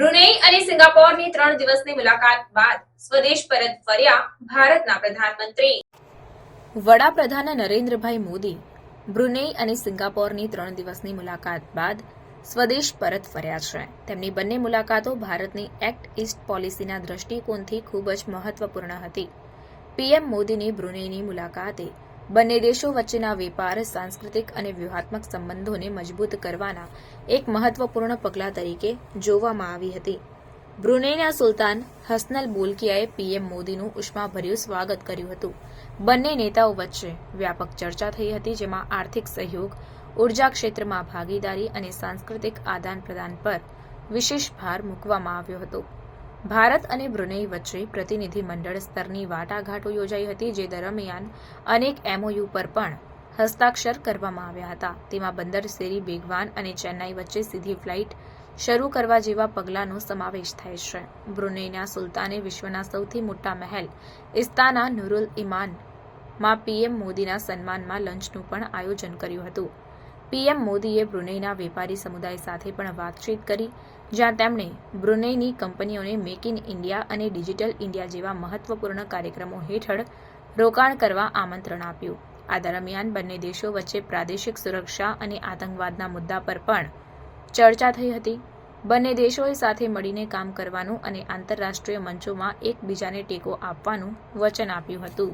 Brunei અને સિંગાપોરની ત્રણ દિવસની મુલાકાત બાદ સ્વદેશ પરત ફર્યા ભારતના પ્રધાનમંત્રી. વડાપ્રધાન નરેન્દ્રભાઈ મોદી બ્રુનેઈ અને સિંગાપોરની ત્રણ દિવસની મુલાકાત બાદ સ્વદેશ પરત ફર્યા છે. તેમની બંને મુલાકાતો ભારતની એક્ટ ઇસ્ટ પોલિસીના દ્રષ્ટિકોણથી ખૂબ જ મહત્વપૂર્ણ હતી. પીએમ મોદીની બ્રુનેઈની મુલાકાતે બંને દેશો વચ્ચેના વેપાર, સાંસ્કૃતિક અને વ્યૂહાત્મક સંબંધોને મજબૂત કરવાના એક મહત્વપૂર્ણ પગલાં તરીકે જોવામાં આવી હતી. બ્રુનેના સુલતાન હસનલ બોલકિયાએ પીએમ મોદીનું ઉષ્માભર્યું સ્વાગત કર્યું હતું. બંને નેતાઓ વચ્ચે વ્યાપક ચર્ચા થઈ હતી, જેમાં આર્થિક સહયોગ, ઊર્જા ક્ષેત્રમાં ભાગીદારી અને સાંસ્કૃતિક આદાન પ્રદાન પર વિશેષ ભાર મૂકવામાં આવ્યો હતો. ભારત અને બ્રુનેઈ વચ્ચે પ્રતિનિધિ મંડળ સ્તરની વાટાઘાટો યોજાઈ હતી, જે દરમિયાન અનેક એમઓયુ પર પણ હસ્તાક્ષર કરવામાં આવ્યા હતા. તેમાં બંદર, શેરી, બેગવાન અને ચેન્નાઈ વચ્ચે સીધી ફ્લાઇટ શરૂ કરવા જેવા પગલાંનો સમાવેશ થાય છે. બ્રુનેઈના સુલતાને વિશ્વના સૌથી મોટા મહેલ ઇસ્તાના નુરુલ ઇમાનમાં પીએમ મોદીના સન્માનમાં લંચનું પણ આયોજન કર્યું હતું. પીએમ મોદીએ બ્રુનેઈના વેપારી સમુદાય સાથે પણ વાતચીત કરી, જ્યાં તેમણે બ્રુનેઈની કંપનીઓને મેક ઇન ઇન્ડિયા અને ડિજિટલ ઇન્ડિયા જેવા મહત્વપૂર્ણ કાર્યક્રમો હેઠળ રોકાણ કરવા આમંત્રણ આપ્યું. આ દરમિયાન બંને દેશો વચ્ચે પ્રાદેશિક સુરક્ષા અને આતંકવાદના મુદ્દા પર પણ ચર્ચા થઈ હતી. બંને દેશોએ સાથે મળીને કામ કરવાનું અને આંતરરાષ્ટ્રીય મંચોમાં એકબીજાને ટેકો આપવાનું વચન આપ્યું હતું.